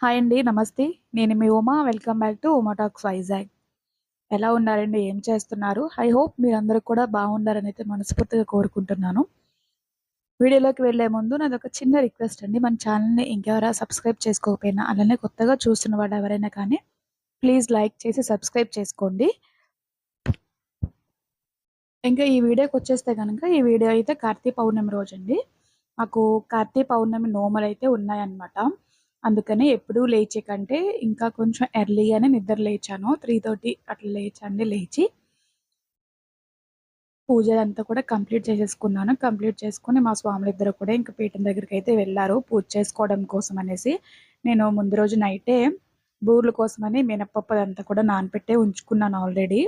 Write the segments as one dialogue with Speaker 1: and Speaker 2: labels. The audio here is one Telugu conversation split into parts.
Speaker 1: హాయ్ అండి. నమస్తే. నేను మీ Uma. Welcome back to Uma talks Vizag. ఎలా ఉన్నారండి? ఏం చేస్తున్నారు? ఐ హోప్ మీరందరూ కూడా బాగుండారనైతే మనస్ఫూర్తిగా కోరుకుంటున్నాను. వీడియోలోకి వెళ్ళే ముందు నాదొక చిన్న రిక్వెస్ట్ అండి. మన ఛానల్‌ని ఇంకెవరా సబ్స్క్రైబ్ చేసుకోకపోయినా, అలానే కొత్తగా చూస్తున్న వాళ్ళు ఎవరైనా కానీ ప్లీజ్ లైక్ చేసి సబ్స్క్రైబ్ చేసుకోండి. ఇంకా ఈ వీడియోకి వచ్చేస్తే కనుక ఈ వీడియో అయితే కార్తీ పౌర్ణమి రోజు అండి మాకు కార్తీ పౌర్ణమి నోములైతే ఉన్నాయన్నమాట. అందుకని ఎప్పుడూ లేచే కంటే ఇంకా కొంచెం ఎర్లీగానే నిద్ర లేచాను. 3:30 అట్లా లేచండి. లేచి పూజ అంతా కూడా కంప్లీట్ చేసేసుకున్నాను. కంప్లీట్ చేసుకుని మా స్వాములిద్దరూ కూడా ఇంకా పీఠం అయితే వెళ్ళారు పూజ చేసుకోవడం కోసం అనేసి. నేను ముందు రోజు నైటే బూర్ల కోసమని మినప్పప్పు అదంతా కూడా నానపెట్టే ఉంచుకున్నాను ఆల్రెడీ.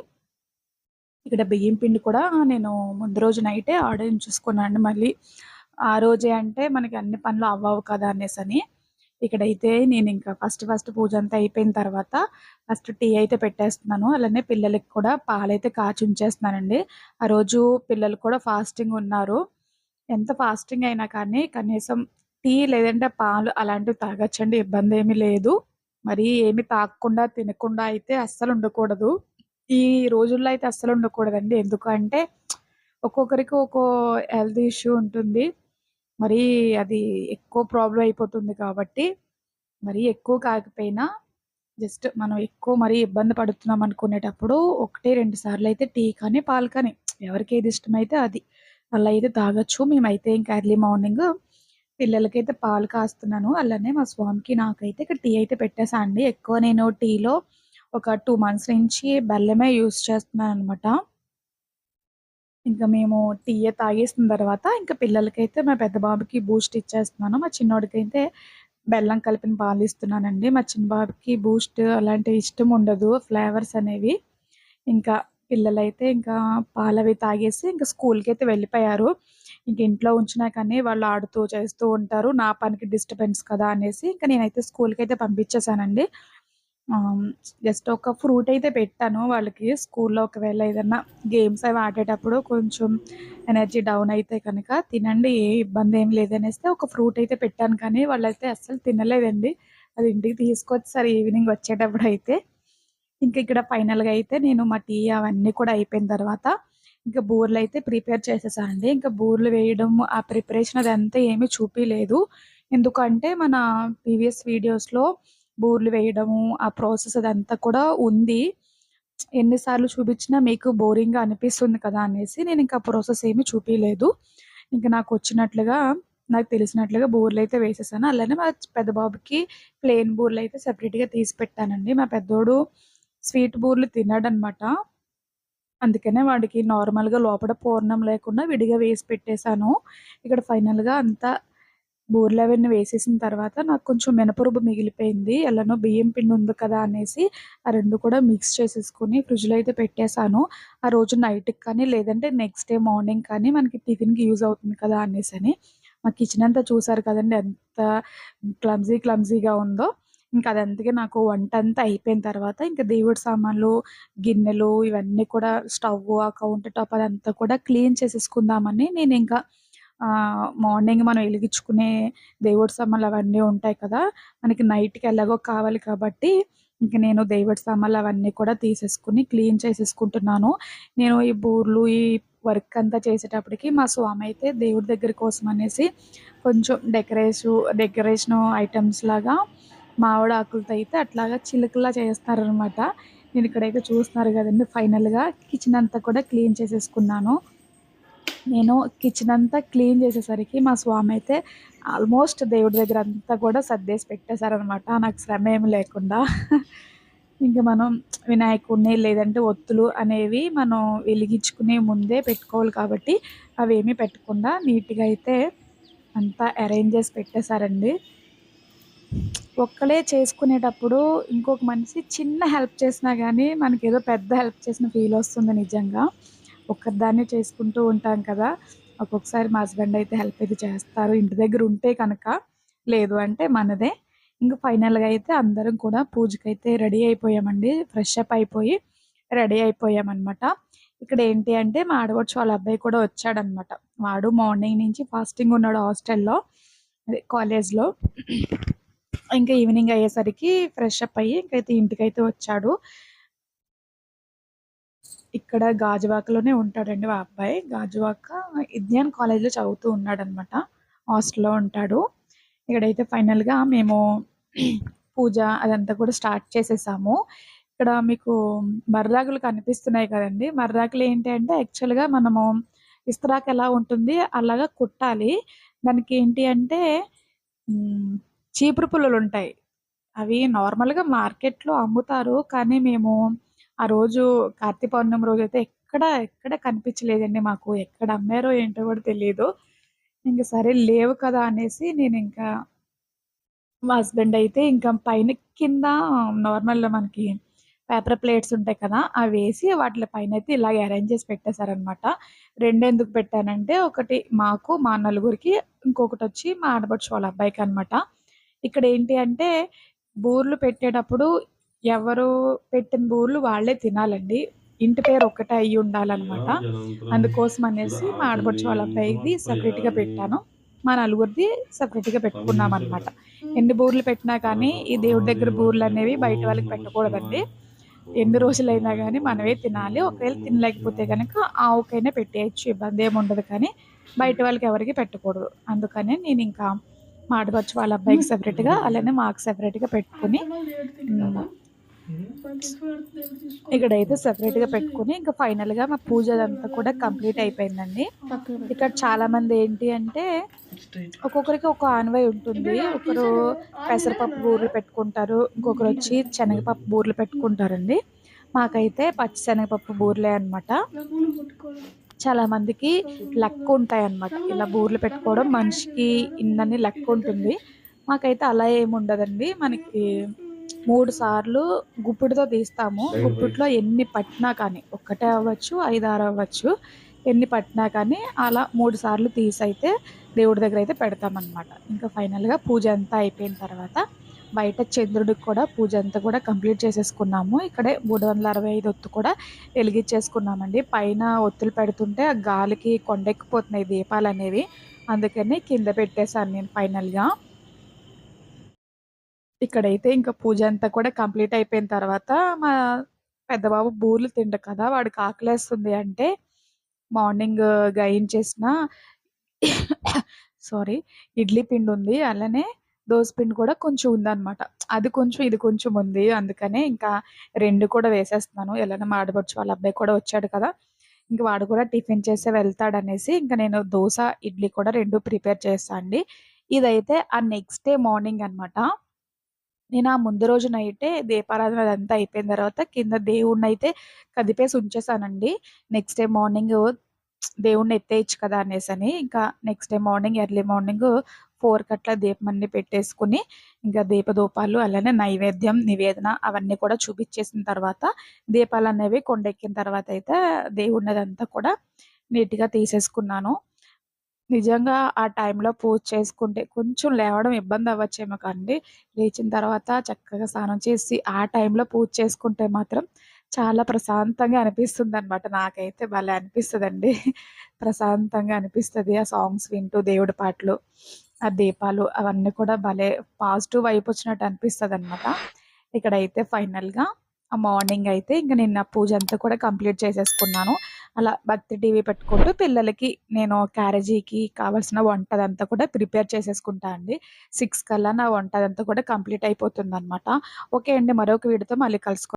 Speaker 1: ఇక్కడ బియ్యం పిండి కూడా నేను ముందు రోజు నైటే ఆడించేసుకున్నానండి. మళ్ళీ ఆ రోజే అంటే మనకి అన్ని పనులు అవ్వవు కదా అనేసి అని ఇక్కడైతే నేను ఇంకా ఫస్ట్ ఫస్ట్ పూజ అంతా అయిపోయిన తర్వాత ఫస్ట్ టీ అయితే పెట్టేస్తున్నాను. అలానే పిల్లలకి కూడా పాలైతే కాచి ఉంచేస్తున్నానండి. ఆ రోజు పిల్లలు కూడా ఫాస్టింగ్ ఉన్నారు. ఎంత ఫాస్టింగ్ అయినా కానీ కనీసం టీ లేదంటే పాలు అలాంటివి తాగొచ్చండి. ఇబ్బంది ఏమీ లేదు. మరి ఏమి తాగకుండా, తినకుండా అయితే అస్సలు ఉండకూడదు. ఈ రోజుల్లో అయితే అస్సలు ఉండకూడదండి. ఎందుకంటే ఒక్కొక్కరికి ఒక్కో హెల్త్ ఇష్యూ ఉంటుంది. మరి అది ఎక్కువ ప్రాబ్లం అయిపోతుంది కాబట్టి, మరి ఎక్కువ కాకపోయినా జస్ట్ మనం ఎక్కువ మరీ ఇబ్బంది పడుతున్నాం అనుకునేటప్పుడు ఒకటి, రెండు సార్లు అయితే టీ కానీ, పాలు కానీ ఎవరికి ఏది ఇష్టమైతే అది. అలా అయితే తాగొచ్చు. మేమైతే ఇంకా ఎర్లీ మార్నింగ్ పిల్లలకైతే పాలు కాస్తున్నాను. అలానే మా స్వామికి, నాకైతే ఇక్కడ టీ అయితే పెట్టేసా అండి. ఎక్కువ నేను టీలో ఒక టూ మంత్స్ నుంచి బెల్లమే యూజ్ చేస్తున్నాననమాట. ఇంకా మేము టీయే తాగేసిన తర్వాత ఇంకా పిల్లలకైతే మా పెద్ద బాబుకి బూస్ట్ ఇచ్చేస్తున్నాను. మా చిన్నోడికైతే బెల్లం కలిపిన పాలు ఇస్తున్నానండి. మా చిన్న బాబుకి బూస్ట్ అలాంటివి ఇష్టం ఉండదు ఫ్లేవర్స్ అనేవి. ఇంకా పిల్లలైతే ఇంకా పాలవి తాగేసి ఇంకా స్కూల్‌కైతే వెళ్ళిపోయారు. ఇంక ఇంట్లో ఉంచినా కానీ వాళ్ళు ఆడుతూ చేస్తూ ఉంటారు. నా పనికి డిస్టర్బెన్స్ కదా అనేసి ఇంకా నేనైతే స్కూల్కి పంపించేసానండి. పంపించేశానండి జస్ట్ ఒక ఫ్రూట్ అయితే పెట్టాను వాళ్ళకి స్కూల్‌లో ఒకవేళ ఏదన్నా గేమ్స్ అవి ఆడేటప్పుడు కొంచెం ఎనర్జీ డౌన్ అయితే కనుక తినండి ఏ ఇబ్బంది ఏం లేదనేస్తే ఒక ఫ్రూట్ అయితే పెట్టాను కానీ వాళ్ళైతే అస్సలు తినలేదండి. అది ఇంటికి తీసుకొచ్చేసారు ఈవినింగ్ వచ్చేటప్పుడు అయితే. ఇంక ఇక్కడ ఫైనల్‌గా అయితే నేను మా టీ అవన్నీ కూడా అయిపోయిన తర్వాత ఇంకా బూరెలైతే ప్రిపేర్ చేసేసానండి. ఇంకా బూరెలు వేయడం ఆ ప్రిపరేషన్ అదంతా ఏమీ చూపించలేదు ఎందుకంటే మన ప్రీవియస్ వీడియోస్‌లో బూర్లు వేయడము, ఆ ప్రాసెస్ అదంతా కూడా ఉంది. ఎన్నిసార్లు చూపించినా మీకు బోరింగ్‌గా అనిపిస్తుంది కదా అనేసి నేను ఇంకా ప్రాసెస్ ఏమీ చూపియలేదు. ఇంక వచ్చినట్లుగా నాకు తెలిసినట్లుగా బూరెలైతే వేసేసాను. అలానే మా పెద్ద బాబుకి ప్లెయిన్ అయితే సెపరేట్‌గా తీసి పెట్టానండి. మా పెద్దోడు స్వీట్ బూరెలు తిన్నాడనమాట అందుకనే వాడికి నార్మల్‌గా లోపల పూర్ణం లేకుండా విడిగా వేసి పెట్టేశాను ఇక్కడ ఫైనల్‌గా అంతా బూరెలు అవన్నీ వేసేసిన తర్వాత నాకు కొంచెం మినపరుబ్బు మిగిలిపోయింది. ఎలానో బియ్యం పిండి ఉంది కదా అనేసి ఆ రెండు కూడా మిక్స్ చేసేసుకొని ఫ్రిడ్జ్‌లో అయితే పెట్టేసాను. ఆ రోజు నైట్‌కి కానీ లేదంటే నెక్స్ట్ డే మార్నింగ్ కానీ మనకి టిఫిన్‌కి యూజ్ అవుతుంది కదా అనేసి అని మా కిచెన్ అంతా చూసారు కదండి ఎంత క్లమ్జీ క్లమ్జీగా ఉందో. ఇంక అదంతగా నాకు వంట అంతా అయిపోయిన తర్వాత ఇంకా దేవుడి సామాన్లు, గిన్నెలు ఇవన్నీ కూడా స్టవ్ ఆ కౌంటర్ టాప్ అదంతా కూడా క్లీన్ చేసేసుకుందామని నేను ఇంకా మార్నింగ్ మనం వెలిగించుకునే దేవుడి సామాన్లు అవన్నీ ఉంటాయి కదా! మనకి నైట్‌కి ఎలాగో కావాలి కాబట్టి ఇంక నేను దేవుడి సామాన్లు అవన్నీ కూడా తీసేసుకుని క్లీన్ చేసేసుకుంటున్నాను. నేను ఈ బూరెలు, ఈ వర్క్ అంతా చేసేటప్పటికి మా స్వామి అయితే దేవుడి దగ్గర కోసం అనేసి కొంచెం డెకరేషు డెకరేషను ఐటమ్స్ లాగా మామిడి ఆకులతో అయితే అట్లాగా చిలుకలా చేస్తారనమాట. నేను ఇక్కడైతే చూస్తున్నారు కదండి ఫైనల్‌గా కిచెన్ అంతా కూడా క్లీన్ చేసేసుకున్నాను. నేను కిచెన్ అంతా క్లీన్ చేసేసరికి మా స్వామి అయితే ఆల్మోస్ట్ దేవుడి దగ్గర అంతా కూడా సర్దేసి పెట్టేశారనమాట నాకు శ్రమ ఏమి లేకుండా. ఇంక మనం వినాయకుడిని లేదంటే ఒత్తులు అనేవి మనం వెలిగించుకునే ముందే పెట్టుకోవాలి కాబట్టి అవేమీ పెట్టకుండా నీట్‌గా అయితే అంతా అరేంజ్ చేసి పెట్టేశారండి ఒక్కడే చేసుకునేటప్పుడు ఇంకొక మనిషి చిన్న హెల్ప్ చేసినా గానీ మనకేదో పెద్ద హెల్ప్ చేసిన ఫీల్ వస్తుంది నిజంగా. ఒక్కదాన్నే చేసుకుంటూ ఉంటాం కదా! ఒక్కొక్కసారి మా హస్బెండ్ అయితే హెల్ప్ అయితే చేస్తారు ఇంటి దగ్గర ఉంటే కనుక. లేదు అంటే మనదే. ఇంకా ఫైనల్‌గా అయితే అందరం కూడా పూజకైతే రెడీ అయిపోయామండి. ఫ్రెష్ అప్ అయిపోయి రెడీ అయిపోయామనమాట. ఇక్కడ ఏంటి అంటే మా ఆడవచ్చు వాళ్ళ అబ్బాయి కూడా వచ్చాడనమాట. వాడు మార్నింగ్ నుంచి ఫాస్టింగ్ ఉన్నాడు హాస్టల్‌లో. అదే కాలేజ్‌లో. ఇంకా ఈవినింగ్ అయ్యేసరికి ఫ్రెష్ అప్ అయ్యి ఇంకైతే ఇంటికైతే వచ్చాడు ఇక్కడ గాజువాకలోనే ఉంటాడండి మా అబ్బాయి. గాజువాక ఇద్యాన్ కాలేజ్లో చదువుతూ ఉన్నాడనమాట. హాస్టల్లో ఉంటాడు. ఇక్కడైతే ఫైనల్గా మేము పూజ అదంతా కూడా స్టార్ట్ చేసేసాము. ఇక్కడ మీకు మర్రాకులు కనిపిస్తున్నాయి కదండి. మర్రాకులు ఏంటి అంటే యాక్చువల్గా మనము ఇస్త్రాక్ ఎలా ఉంటుంది అలాగా కుట్టాలి. దానికి ఏంటి అంటే చీపురు పుల్లలు ఉంటాయి. అవి నార్మల్గా మార్కెట్లో అమ్ముతారు. కానీ మేము ఆ రోజు కార్తీ పౌర్ణమి రోజు అయితే ఎక్కడ ఎక్కడ కనిపించలేదండి మాకు. ఎక్కడ అమ్మారో ఏంటో కూడా తెలియదు ఇంకా సరే లేవు కదా అనేసి నేను ఇంకా మా హస్బెండ్ అయితే ఇంకా పైన కింద నార్మల్ మనకి పేపర్ ప్లేట్స్ ఉంటాయి కదా అవి వేసి వాటి పైన అయితే ఇలాగ అరేంజ్ చేసి పెట్టేశారనమాట రెండు ఎందుకు పెట్టానంటే ఒకటి మాకు మా నలుగురికి ఇంకొకటి వచ్చి మా ఆడపడుచు వాళ్ళ అబ్బాయికి అనమాట ఇక్కడ ఏంటి అంటే బూర్లు పెట్టేటప్పుడు ఎవరు పెట్టిన బూర్లు వాళ్ళే తినాలండి. ఇంటి పేరు ఒక్కటే అయ్యి ఉండాలన్నమాట. అందుకోసం అనేసి మా ఆడపడుచు వాళ్ళ అబ్బాయిది separate గా పెట్టాను. మా నలుగురిది separate గా పెట్టుకున్నాం అనమాట ఎన్ని బూర్లు పెట్టినా కానీ ఈ దేవుడి దగ్గర బూర్లు అనేవి బయట వాళ్ళకి పెట్టకూడదండి. ఎన్ని రోజులైనా కానీ మనమే తినాలి. ఒకవేళ తినలేకపోతే కనుక ఆవుకైనా పెట్టేయచ్చు. ఇబ్బంది ఏమి ఉండదు కానీ బయట వాళ్ళకి ఎవరికి పెట్టకూడదు. అందుకనే నేను ఇంకా మా ఆడపడుచు వాళ్ళ అబ్బాయికి separate గా అలానే మాకు separate గా పెట్టుకుని ఇక్కడైతే separate గా పెట్టుకుని ఇంకా ఫైనల్గా మా పూజ అదంతా కూడా కంప్లీట్ అయిపోయిందండి. ఇక్కడ చాలా మంది ఏంటి అంటే ఒక్కొక్కరికి ఒక ఆన్వై ఉంటుంది. ఒకరు పెసరపప్పు బూరెలు పెట్టుకుంటారు. ఇంకొకరు వచ్చి శనగపప్పు బూరెలు పెట్టుకుంటారండి. మాకైతే పచ్చి శనగపప్పు బూరెలే అన్నమాట. చాలా మందికి లెక్క ఉంటాయి అన్నమాట ఇలా బూరెలు పెట్టుకోవడం మనిషికి ఇన్నని లెక్క ఉంటుంది. మాకైతే అలా ఏమి ఉండదండి. మనకి మూడు సార్లు గుప్పిడితో తీస్తాము. గుప్పిట్లో ఎన్ని పట్టినా కానీ ఒక్కటే అవ్వచ్చు ఐదు ఆరు అవ్వచ్చు ఎన్ని పట్టినా కానీ అలా మూడు సార్లు తీసి అయితే దేవుడి దగ్గర అయితే పెడతామన్నమాట. ఇంకా ఫైనల్గా పూజ అంతా అయిపోయిన తర్వాత బయట చంద్రుడికి కూడా పూజ అంతా కూడా కంప్లీట్ చేసేసుకున్నాము. ఇక్కడే మూడు వందల అరవై ఐదు ఒత్తు కూడా వెలిగించేసుకున్నామండి. పైన ఒత్తులు పెడుతుంటే ఆ గాలికి కొండెక్కిపోతున్నాయి దీపాలు అనేవి. అందుకని కింద పెట్టేశాను నేను ఫైనల్గా. ఇక్కడైతే ఇంకా పూజ అంతా కూడా కంప్లీట్ అయిపోయిన తర్వాత మా పెద్ద బాబు బూర్లు తిండు కదా వాడికి ఆకలేస్తుంది అంటే మార్నింగ్ చేసిన సారీ ఇడ్లీ పిండి ఉంది అలానే దోస పిండి కూడా కొంచెం ఉందన్నమాట. అది కొంచెం ఇది కొంచెం ఉంది అందుకనే ఇంకా రెండు కూడా వేసేస్తున్నాను. ఎలానే మాడబడుచు వాళ్ళ అబ్బాయి కూడా వచ్చాడు కదా ఇంకా వాడు కూడా టిఫిన్ చేసే వెళ్తాడు అనేసి ఇంకా నేను దోశ ఇడ్లీ కూడా రెండు ప్రిపేర్ చేస్తాను అండి. ఇదైతే ఆ నెక్స్ట్ డే మార్నింగ్ అన్నమాట. నేను ఆ ముందు రోజున అయితే దీపారాధన అదంతా అయిపోయిన తర్వాత కింద దేవుణ్ణి అయితే కదిపేసి ఉంచేసానండి. నెక్స్ట్ డే మార్నింగ్ దేవుణ్ణి ఎత్తేయచ్చు కదా అనేసి అని ఇంకా next day morning early morning four కట్ల దీపం అన్ని పెట్టేసుకుని ఇంకా దీపదూపాలు అలానే నైవేద్యం నివేదన అవన్నీ కూడా చూపించేసిన తర్వాత దీపాలు అనేవి కొండెక్కిన తర్వాత అయితే దేవుడిని అదంతా కూడా నీట్గా తీసేసుకున్నాను. నిజంగా ఆ టైంలో పూజ చేసుకుంటే కొంచెం లేవడం ఇబ్బంది అవ్వచ్చేమో కానీ లేచిన తర్వాత చక్కగా స్నానం చేసి ఆ టైంలో పూజ చేసుకుంటే మాత్రం చాలా ప్రశాంతంగా అనిపిస్తుంది అనమాట నాకైతే భలే అనిపిస్తుందండి. ప్రశాంతంగా అనిపిస్తుంది ఆ సాంగ్స్ వింటూ దేవుడి పాటలు ఆ దీపాలు అవన్నీ కూడా భలే పాజిటివ్ వైపు వచ్చినట్టు అనిపిస్తుంది అనమాట ఇక్కడైతే ఫైనల్గా మార్నింగ్ అయితే ఇంకా నిన్న పూజ అంతా కూడా కంప్లీట్ చేసేసుకున్నాను. అలా భక్తి టీవీ పెట్టుకుంటూ పిల్లలకి నేను క్యారేజీకి కావాల్సిన వంటదంతా కూడా ప్రిపేర్ చేసేసుకుంటా అండి. సిక్స్ కల్లా నా వంటదంతా కూడా కంప్లీట్ అయిపోతుంది అనమాట ఓకే అండి మరొక వీడితో మళ్ళీ కలుసుకో